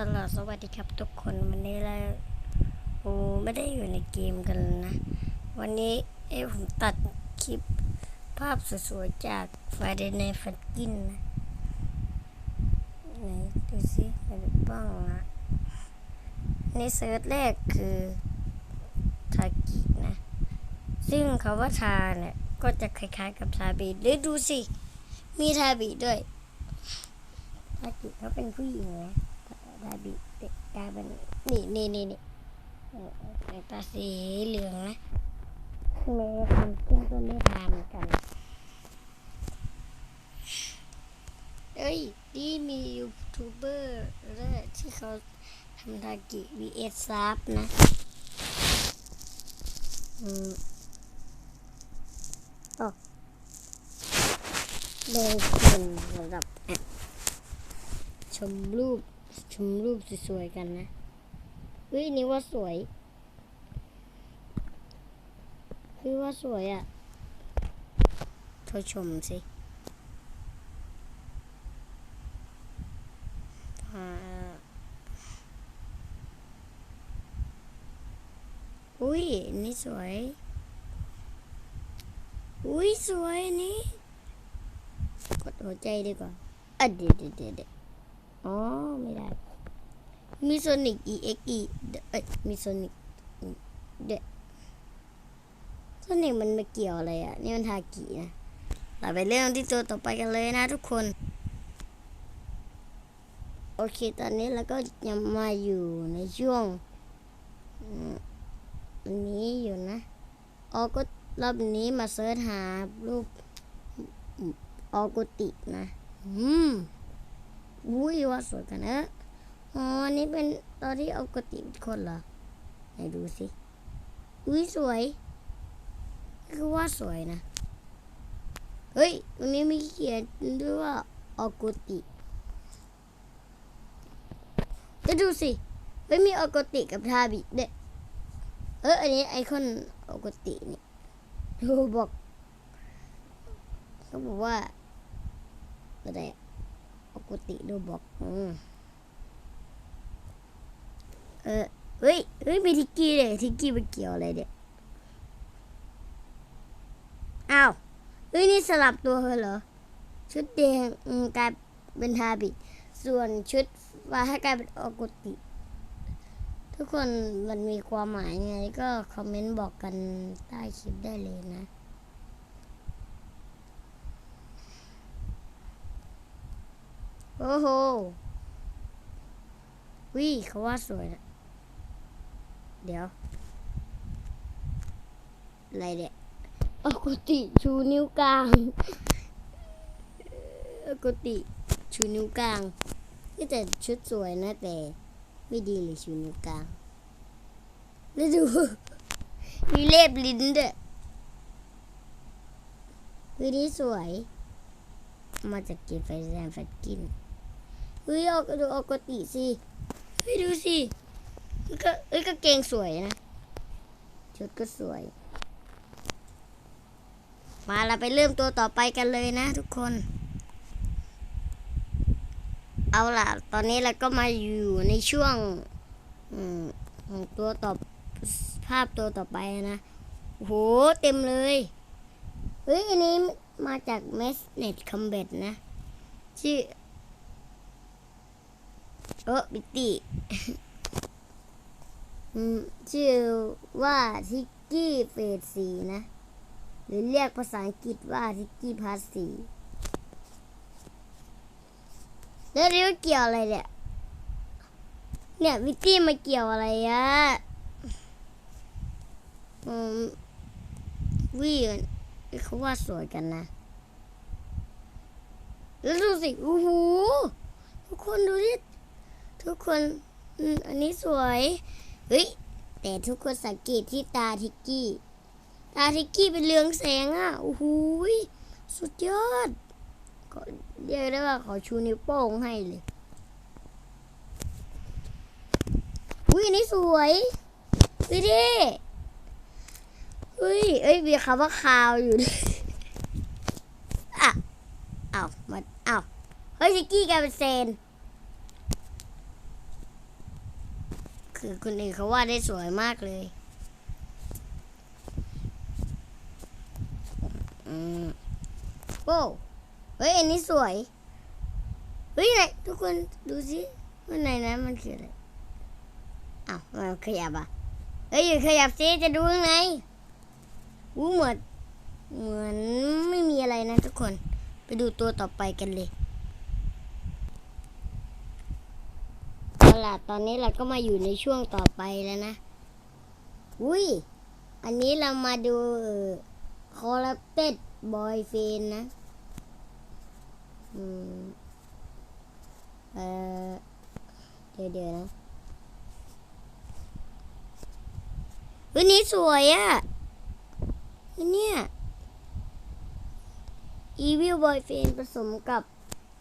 ตลอดสวัสดีครับทุกคนวันนี้เราโอ้ไม่ได้อยู่ในเกมกันนะ วันนี้เอ้ผมตัดคลิปภาพสวยๆจากไฟเดนในฟันกินนะไหนดูสิอะไรบ้างนะในเซิร์ชแรกคือทากินะ ซึ่งคาว่าทาเนี่ย ก็จะคล้ายๆกับทาบีหรือดูสิ มีทาบีด้วยทากิเขาเป็นผู้หญิงนะ ดาบิเด็กลายเป็นนี่นี่นี่นี่ตาสีเหลืองนะเมย์ทำขึ้นก็ไม่ทำเหมือนกัน เอ้ย นี่มียูทูบเบอร์ด้วยที่เขาทำทากิ vs ซับนะ อืมโอ้โดยคนสำหรับอะชมรูป ชมรูปสวยๆกันนะเฮ้ยนี่ว่าสวยเฮ้ยว่าสวยอะ่ะเธอชมสิอุ้ยนี่สวย อุ้ยสวยนี่กดหัวใจดีกว่าอะเดี๋ยวเดี๋ยวเดี๋ยวเดี๋ยวอ๋อ ไม่ได้ มีโซนิก EXE เอ้ยมีโซนิกเด็โซนิกมันม่เกี่ยวอะไรอะ นี่มันทากินะเราไปเรื่องที่ตัวต่อไปกันเลยนะทุกคน โอเค ตอนนี้เราก็ยังมาอยู่ในช่วงอันนี้อยู่นะออก็รอบนี้มาเสิร์ชหารูปออกุตินะ อืม อุ้ยว่าสวยกันนะ อ๋อนนี้เป็นตอนที่เอากติเป็นคนเหรอ ไหนดูสิ อุ้ยสวย คือว่าสวยนะ เฮ้ย ตรงนี้มีเขียนด้วยว่าออกกติ จะดูสิ เฮ้ย มีออกกติกับทาบิเด้เออ อันนี้ไอคอนออกกตินี่ดูบอกเขาบอกว่าอะไรอะปกติดูบอกอืม เออเฮ้ยเฮ้ยมีทิกกี้เลยทิกกี้ไปเกี่ยวอะไรเนี่ยอ้าวเฮ้ยนี่สลับตัวเหรอ ชุดแดงกลายเป็นทาบิส่วนชุดฟ้าให้กลายเป็นออกุติ ทุกคนมันมีความหมายไงก็คอมเมนต์บอกกันใต้คลิปได้เลยนะโอ้โหวิเขาว่าสวยนะ เดี๋ยว อะไรเนี่ยปกติชูนิ้วกลางปกติชูนิ้วกลางก็แต่ชุดสวยนะแต่ ไม่ดีเลยชูนิ้วกลาง แล้วดู มีเล็บลิ้นด้วยวินี้สวย มาจากเก็บไฟแซมแฟตกินเฮ้ยเอาดูเอากติสิเฮ้ยดูสิมัน ก็เอ้ยกางเกงสวยนะ ชุดก็สวย มาเราไปเริ่มตัวต่อไปกันเลยนะทุกคน เอาล่ะ ตอนนี้เราก็มาอยู่ในช่วงของตัวต่อภาพตัวต่อไปนะโหเต็มเลย เฮ้ย อันนี้มาจาก m e s n e t Combat นะ ชื่อ เออบิตตี้ ชื่อว่าทิกกี้เฟสสีนะ หรือเรียกภาษาอังกฤษว่าทิกกี้พาสสีแล้วเรียกเกี่ยวอะไรเนี่ย เนี่ยวิตตี้มาเกี่ยวอะไรอะอืมวิเขาว่าสวยกันนะ แล้วดูสิโอ้โหทุกคนดูดิทุกคนอันนี้สวย เฮ้ย แต่ทุกคนสังเกตที่ตาทิกกี้ ตาทิกกี้เป็นเรืองแสงอะโอ้โหยสุดยอดก็เรียกได้ว่าขอชูนิ้วโป้งให้เลยอุ้ยนนี้สวยดูดิเฮ้ย เอ้ยมีคำว่าคาวอยู่ด้วยอะเอามันอ้าเฮ้ยทิกกี้กลายเป็นเซน คือคนอื่นเขาวาดได้สวยมากเลยอืมโอ้เฮ้ย อันนี้สวย เฮ้ยไหนทุกคนดูสิว่าในนั้นมันคืออะไรอ้าวมันขยับอะ เฮ้ยอย่าขยับสิจะดูข้างในอู้เหมือนเหมือนไม่มีอะไรนะทุกคน ไปดูตัวต่อไปกันเลยเอา ล่ะ ตอนนี้เราก็มาอยู่ในช่วงต่อไปแล้วนะ อุ้ย อันนี้เรามาดูคอร์เต็ดบอยเฟนนะ อืม เออเดี๋ยวเดี๋ยวนะเฮ้ยนี้สวยอะ่ะอันเนี่ย Evil Boyfriend ผสมกับ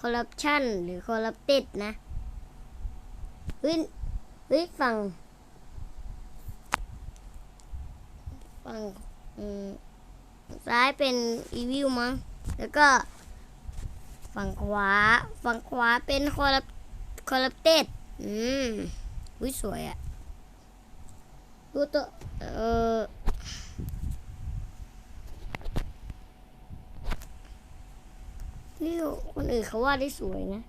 Corruption หรือ Corrupted นะ เฮ้ยเฮ้ยฝั่งฝั่งอืมซ้ายเป็น Evil มั้ง แล้วก็ฝั่งขวา ฝั่งขวาเป็น Corrupt Corrupted อืมวิสวยอะดูตัวเออนี่คนอื่นเขาว่าได้สวยนะ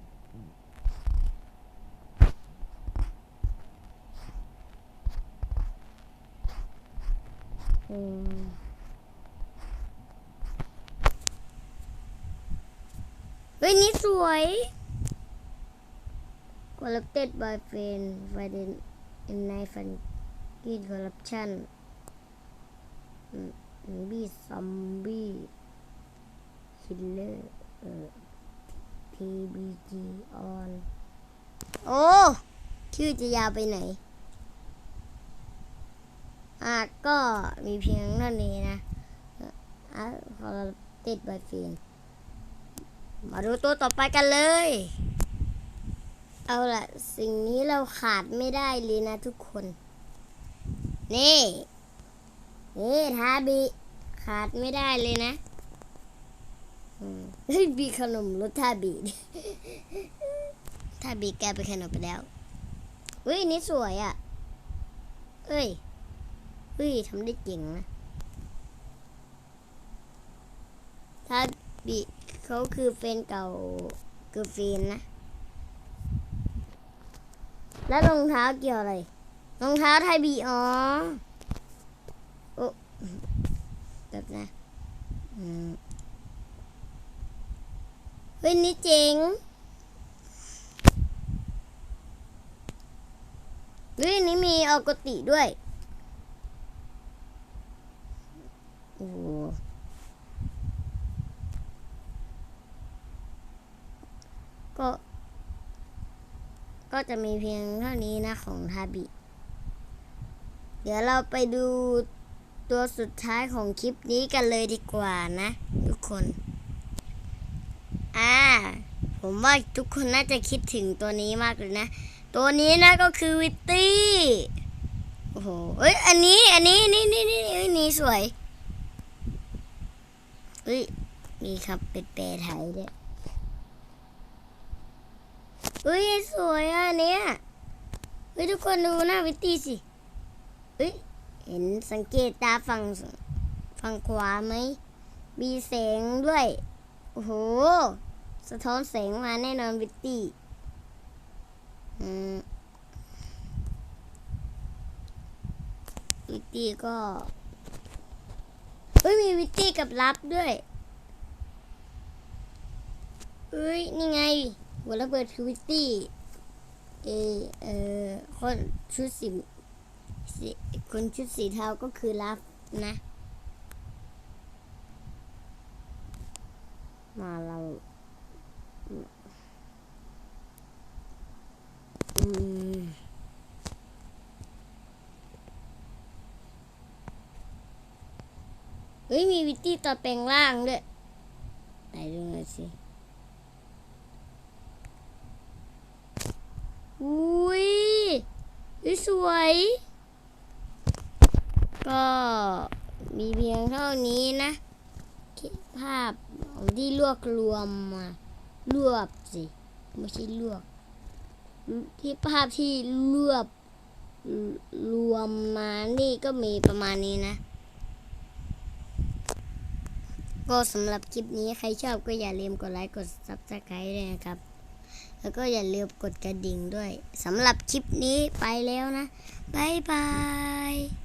เฮ้ยนี่สวย Corrupted by friend Friday in night fun in corruption อืมบีซอมบี้คิลเลอร์เออ PBG on โอ้ ชื่อจะยาวไปไหน อะก็มีเพียงเท่านี้นะอะ Corrupted by friend มาดูตัวต่อไปกันเลย เอาล่ะสิ่งนี้เราขาดไม่ได้เลยนะทุกคน นี่ นี่ทาบิขาดไม่ได้เลยนะอืมเฮ้ยมีขนมรสทาบิทาบิแกลายเป็นขนมไปแล้วเฮ้ยนี่สวยอะเอ้ย เฮ้ยทำได้เก่งนะทาบิเขาคือแฟนเก่าคือแฟนนะ แล้วรองเท้าเกี่ยวอะไรรองเท้าไทยบีอ๋อโอ้แบบนะเฮ้ยนี่เจ๋งเฮ้ยนี่มีออกติด้วย โอ้โห ก็ก็จะมีเพียงเท่านี้นะของทาบิ เดี๋ยวเราไปดูตัวสุดท้ายของคลิปนี้กันเลยดีกว่านะ ทุกคน อ่า ผมว่าทุกคนน่าจะคิดถึงตัวนี้มากเลยนะ ตัวนี้นะก็คือวิตตี้ โอ้โห เอ้ย อันนี้ อันนี้ นี่นี่นี่อ้ยนี่สวยเอ้ย มีครับเป็นแปลไทยด้วย เฮ้ยสวยอะเนี่ยเฮ้ยทุกคนดูหน้าวิตตี้สิเฮ้ยเห็นสังเกตตาฝั่งฝั่งขวาไหมมีแสงด้วย โอ้โห สะท้อนแสงมาแน่นอนวิตตี้อืมวิตตี้ก็เฮ้ยมีวิตตี้กับลับด้วยเฮ้ย นี่ไง หัวระเบิดคือวิตตี้เอเออคนชุดสีสีคนชุดสีเทาก็คือรับนะ มาเราอืมเฮ้ยมีวิตตี้ต่อแปลงร่างด้วยไหนดูหน่อยสิ อุ้ยสวย ก็มีเพียงเท่านี้นะ ภาพที่รวบรวมมารวบสิไม่ใช่ลวกที่ภาพที่รวบรวมมานี่ก็มีประมาณนี้นะ ก็สำหรับคลิปนี้ใครชอบก็อย่าลืมกดไลค์กด subscribe ด้วยนะครับ แล้วก็อย่าลืมกดกระดิ่งด้วยสำหรับคลิปนี้ไปแล้วนะ บ๊ายบาย